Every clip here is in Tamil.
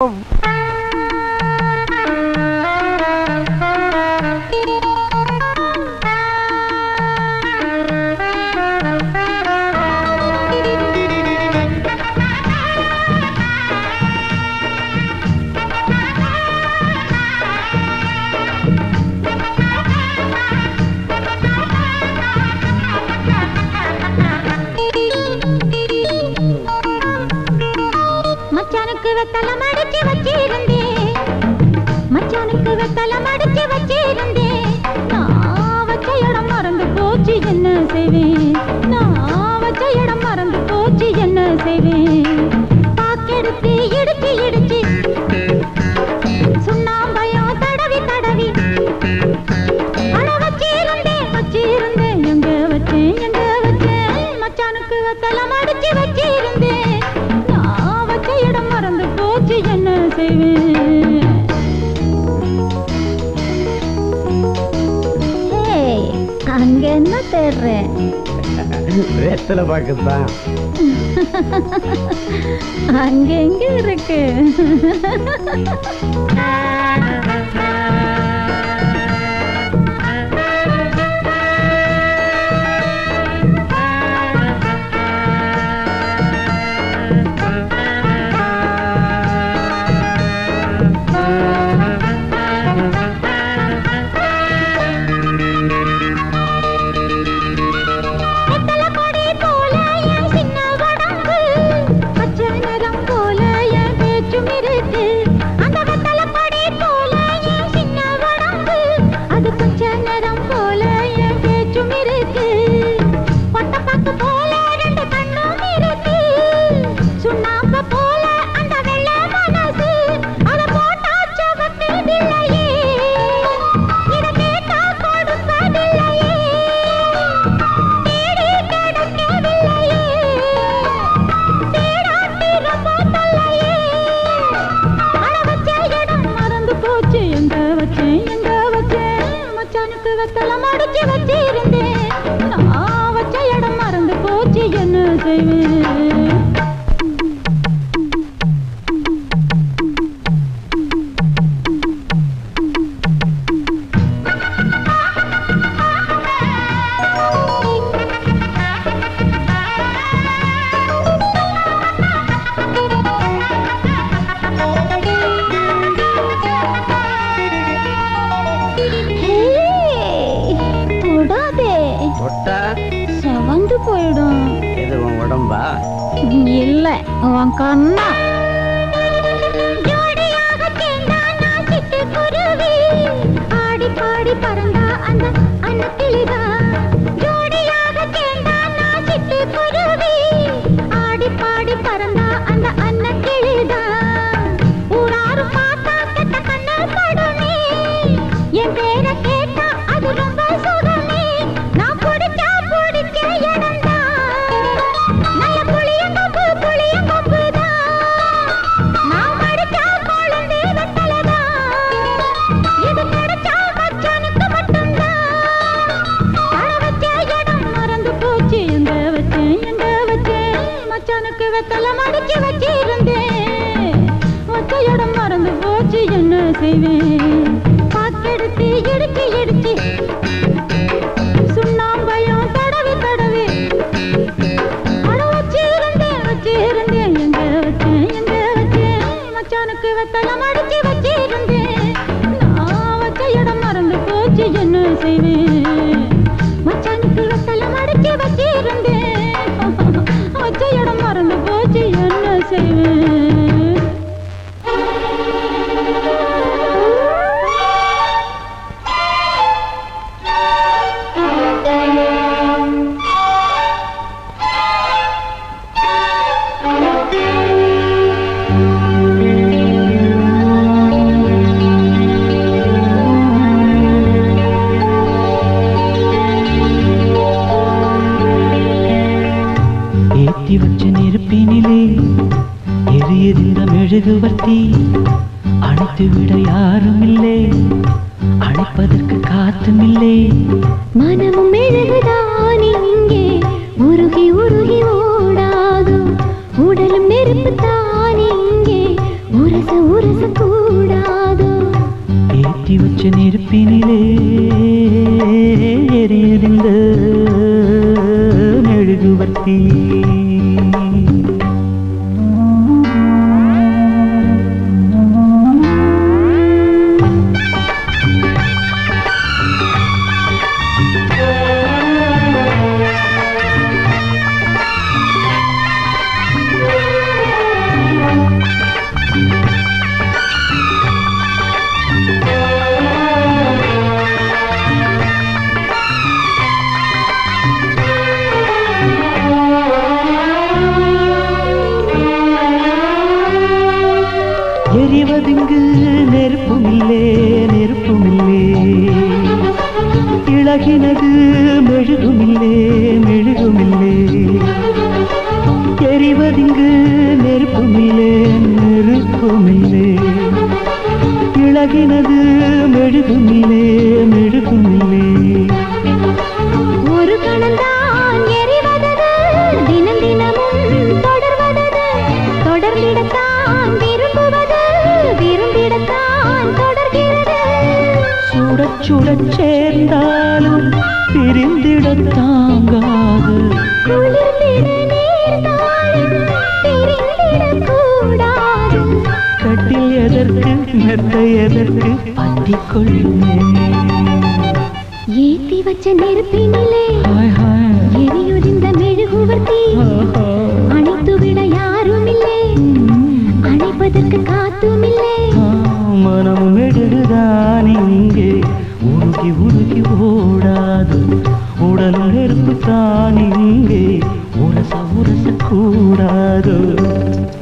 Oh. செய்வேன். நான் வச்ச இடம் மறந்து போச்சு என்ன செய்வேன்? படத்துல பாக்குதான் அங்க எங்க இருக்கு? போயிடும். இது உன் உடம்பா? இல்ல உன் கண்ணா. பாடி பாடி பறந்தா அந்த அன்னத்திலிதான் मेरे இழகினது மெழுகுமில்லே மெழுகுமில்லே. எரிவதிங்கு நெருப்புமில்லே நெருப்புமில்லே. இழகினது மெழுகுமில்லே மெழுகுமில்லே. ஒரு கணந்தான் தினம் தினமும் பிரிந்திடத் தாங்காது கட்டில் எதற்கு மெத்த எதற்கு பற்றிக் கொள்ளுமே ஏத்தி வச்ச நெருப்பினிலே எரியுதிந்த மெழுகுவர்த்தி. அணைத்து விட யாரும் இல்லை அணைப்பதற்கு காத்தும் இல்லை கூடாது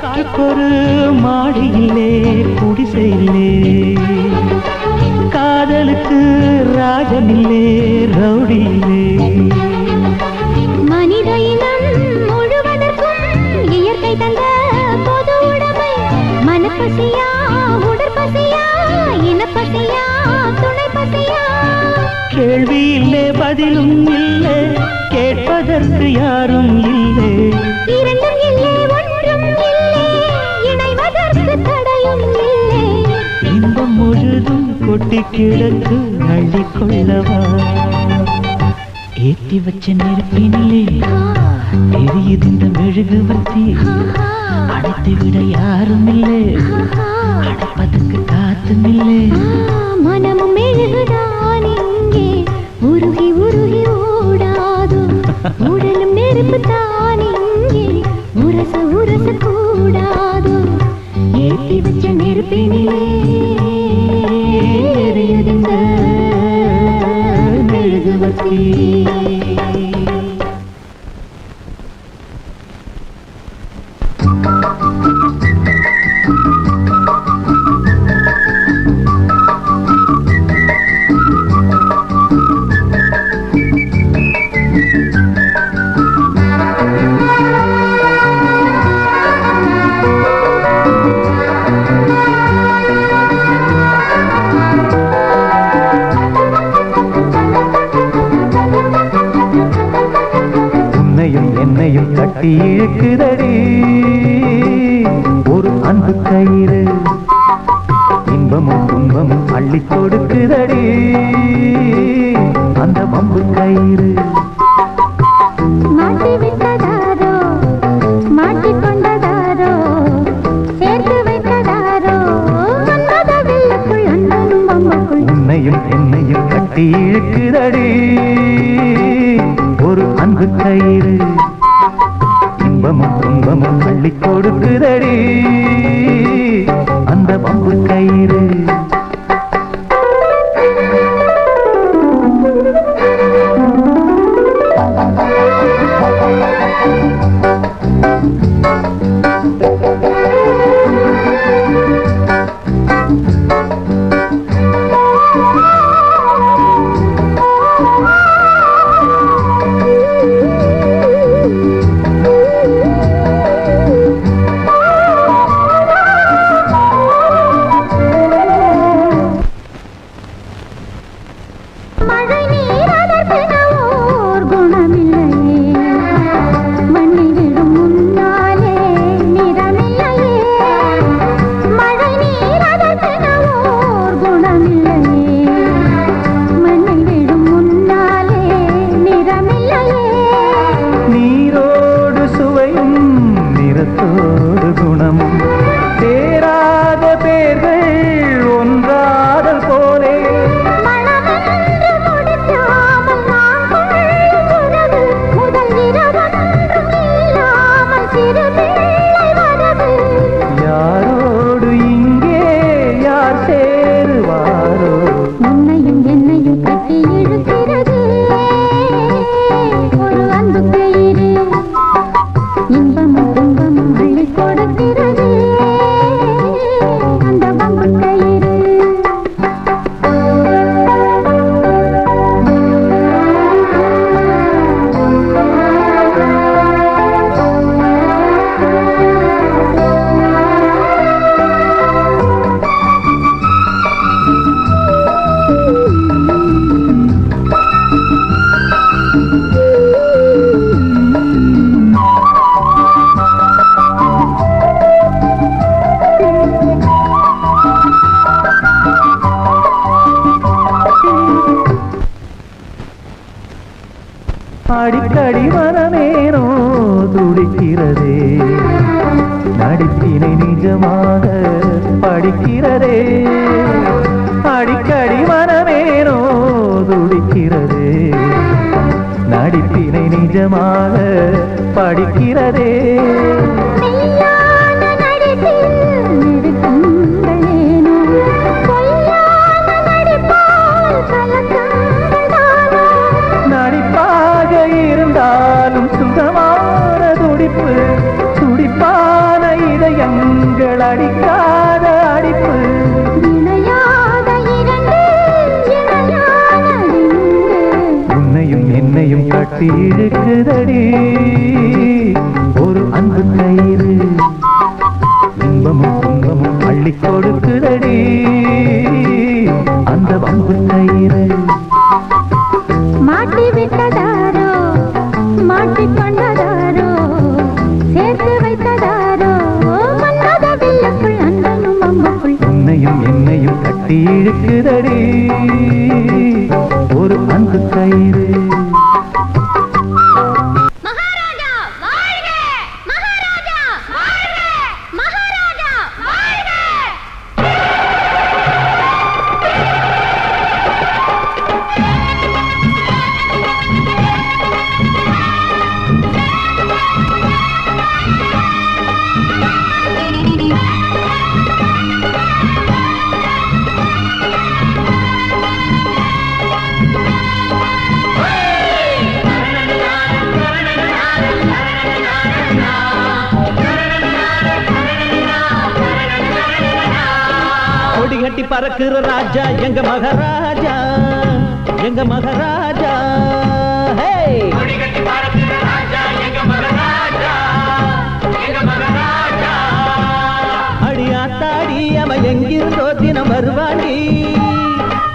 காற்றுக்கொரு மாடி இல்லே குடிசை இல்லே காதலுக்கு ராஜன் இல்லே ரவுடி இல்லே மனித இனம் முழுவதற்கும் இயற்கை தந்த பொது உடைமை. மனப்பசியா உடற்பசியா இனப்பசியா துணை பசியா கேள்வி இல்லே பதிலும் இல்லை. கேட்பதற்கு யாரும் இல்லை. இரண்டும் முழுதும் கொட்டி கிடக்கு அள்ளிக்கொள்ளவா? ஏத்தி வச்ச நெருப்பினிலே எரியுது இந்த மெழுகுவர்த்தி அடைத்து விட யாரும் இல்லை அடைப்பதற்கு காத்தும் இல்லை மனமும் மெழுகுதான் இங்கே உருகி உருகி ஓடாதோ? உடலும் நெருப்பு தான் இங்கே உரச உரச கூடாதோ? ஏற்றி வச்ச நெருப்பினிலே மெழுகுவர்த்தி உன்னையும் உன்னையும் என்னையும் கட்டி இழுக்குதடி. ஒரு அன்பு கயிறு இன்பமும் துன்பமும் அள்ளி கொடுக்குதடி. அந்த பம்பு கயிறு துடிக்கிறதே. அடிக்கடி மனமேனோ துடிக்கிறதே நடிப்பினை நிஜமாக படிக்கிறதே. இழுக்குதடி ஒரு அன்பு கயிறு இன்பமும் துன்பமும் அள்ளி கொடுக்குதடி. அந்த அன்பு கயிறு மாட்டி விட்டதாரோ மாட்டிக் கொண்டதாரோ சேர்த்து வைத்ததாரோ உன்னையும் என்னையும் கட்டி இழுக்குதடி. ஒரு அன்பு கயிறு பறக்குற ராஜா எங்க மகாராஜா? எங்க மகாராஜா? அடியாத்தாடி அவன் எங்கிருந்தோ தினம் வருவாண்டி.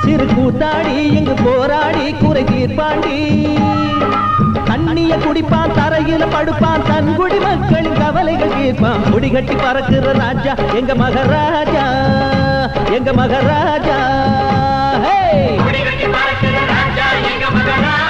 சிறு கூத்தாடி இங்கு போராடி குறை தீர்ப்பாண்டி. குடிப்பான் தரையில் படுப்பான். தன் குடி மக்களின் கவலைகள் தீர்ப்பான் கொடி கட்டி பறக்குற ராஜா எங்க மகராஜா? எங்க மகராஜா? ஹே! முடிகட்டி பறக்கிற ராஜா எங்க மகராஜா?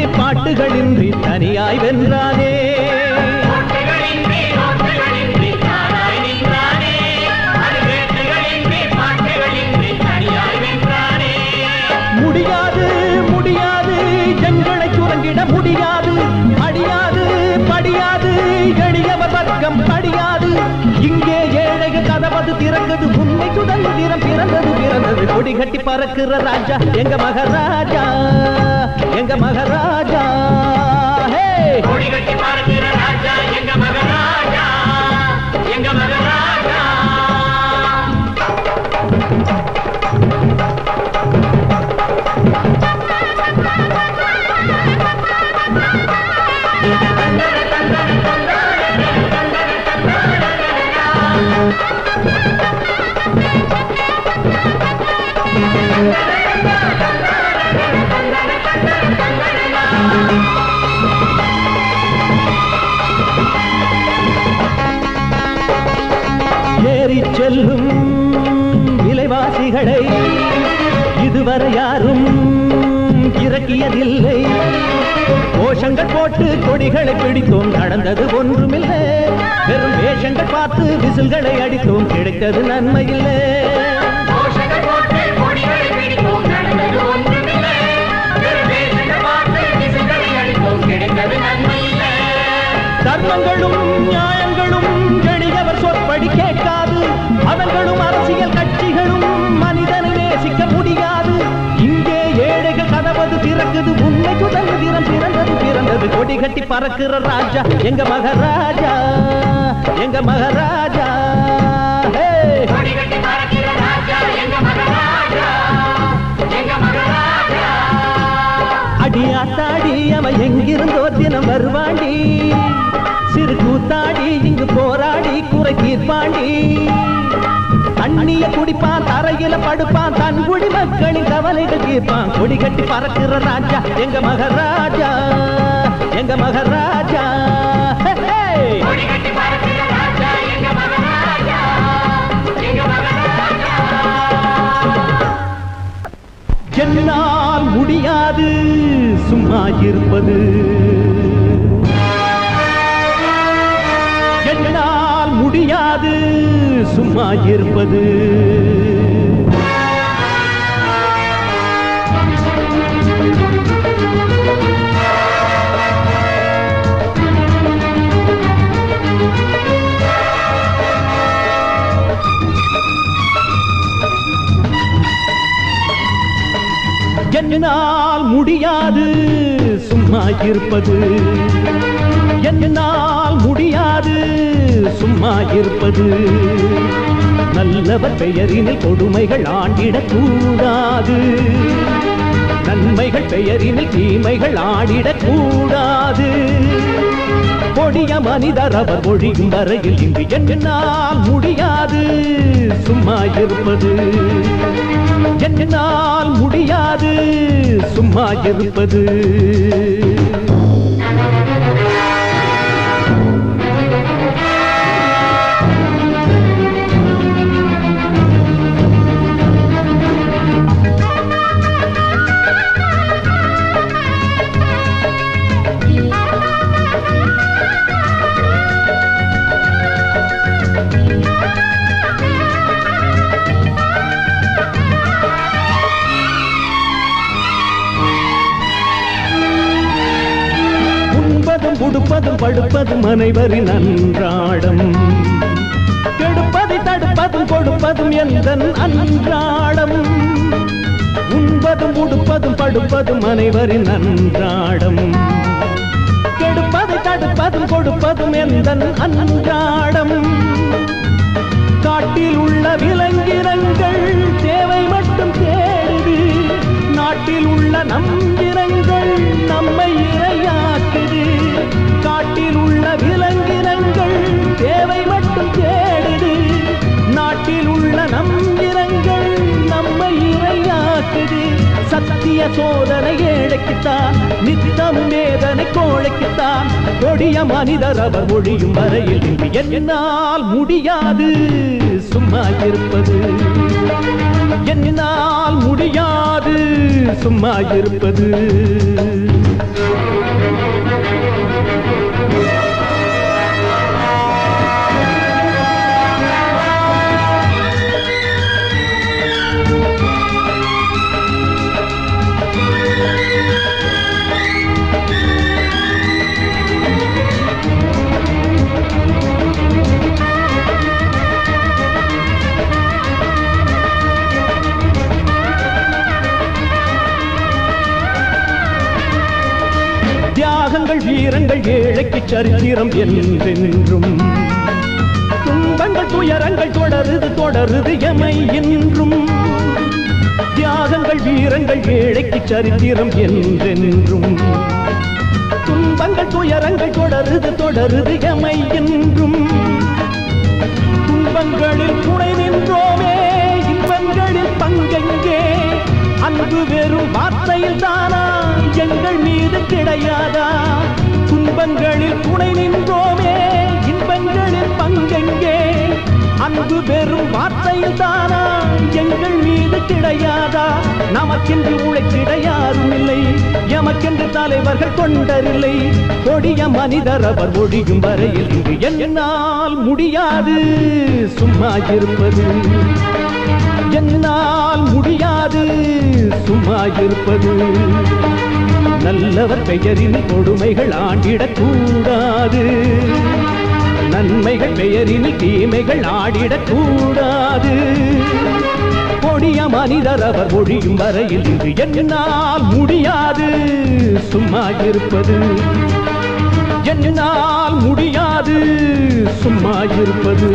பாட்டுகளின்றி தனியாய் வென்றானே. கொடி கட்டி பறக்கிற ராஜா. எங்க மகாராஜா? எங்க மகாராஜா? ஹே! ராஜா. இதுவரை யாரும் இறக்கியதில்லை. கோஷங்கள் போட்டு கொடிகளை பிடித்தோம் நடந்தது ஒன்றுமில்லை. வெறும் வேஷங்கள் பார்த்து விசில்களை அடித்தோம் கிடைத்தது நன்மையில்லை. தர்மங்களும் நியாயங்களும் எளியவர் சொற்படி கேட்காது. அவர்களும் அரசியல் திறக்குது உண்மை சுதந்திரம் பிறந்தது பிறந்தது. வந்து கொடி கட்டி பறக்கிற ராஜா எங்க மகாராஜா? எங்க மகாராஜா? ஹே! அடி ஆத்தாடி அவன் எங்கிருந்தோ தினம் வருவாண்டி. சிறு கூத்தாடி இங்கு போராடி குறை தீர்ப்பாண்டி. தண்ணிய குடிப்பான் தரையில படுப்பான் தன் குடி மக்களின் கவலைகள் தீர்ப்பான் கொடி கட்டி பறக்கிற ராஜா எங்க மகாராஜா எங்க மகாராஜா! என்னால் முடியாது சும்மா இருப்பது. என்னால் முடியாது சும்மா இருப்பது. என்னால் முடியாது சும்மா இருப்பது. என்னால் முடியாது சும்மா இருப்பது. நல்லவர் பெயரினில் கொடுமைகள் ஆண்டிடக் கூடாது நன்மைகள் பெயரினில் தீமைகள் ஆடிடக் கூடாது கொடிய மனிதர் அவர் ஒழியும் வரையில் இங்கு என்னால் முடியாது. சும்மா இருப்பது. என்னால் முடியாது. சும்மா இருப்பது. உடுப்பதும் படுப்பதும் அனைவரின் அன்றாடம். கெடுப்பதை தடுப்பதும் கொடுப்பதும் எந்த அன்றாடம். உண்பதும் உடுப்பதும் படுப்பதும் அனைவரின் அன்றாடம். கெடுப்பதை தடுப்பதும் கொடுப்பதும் எந்த அன்றாடம். காட்டில் உள்ள விலங்கினங்கள் தேவை மட்டும் தேடுது. நாட்டில் உள்ள நம்பினங்கள் நம்மை இறையா காட்டில் விலங்கினங்கள்? தேவை மட்டும் தேடுது. நாட்டில் உள்ள நம்பினங்கள் நம்மை இரையாக்குது சத்திய சோதனை ஏழைக்குத்தான் நித்தம் வேதனை கோழைக்குத்தான். கொடிய மனிதர் அவர் ஒழியும் வரையில் என்னால் முடியாது. சும்மா இருப்பது. என்னால் முடியாது. சும்மா இருப்பது. தியாகங்கள் வீரங்கள் ஏழைக்கு சரித்திரம் என்றென்றும். துன்பங்கள் துயரங்கள் தொடருது தொடருது எமை என்றும் தியாகங்கள் வீரங்கள் ஏழைக்கு சரித்திரம் என்றென்றும். துன்பங்கள் துயரங்கள் தொடருது தொடருது எமை என்றும் துன்பங்களில் துணை நின்றோமே அன்பு வெறும் வார்த்தையில் தானா? எங்கள் மீது கிடையாதா? துன்பங்களில் துணை நின்றோமே? இன்பங்களில் பங்கெங்கே? அன்பு வெறும் வார்த்தையில் தானா? எங்கள் மீது கிடையாதா? நமக்கென்று உழைத்திட யாரும் இல்லை எமக்கென்று தலைவர்கள் கொண்டரில்லை கொடிய மனிதர் அவர் ஒழியும் வரையில் இங்கு என்னால் முடியாது. சும்மா இருப்பது. என்னால் முடியாது. சும்மா இருப்பது நல்லவர் பெயரின் கொடுமைகள் ஆண்டிடக் கூடாது நன்மைகள் பெயரில் தீமைகள் ஆடிடக் கூடாது கொடிய மனிதர் அவர் ஒழியும் வரையில் இது என்னால் முடியாது. சும்மா இருப்பது என்னால் முடியாது. சும்மா இருப்பது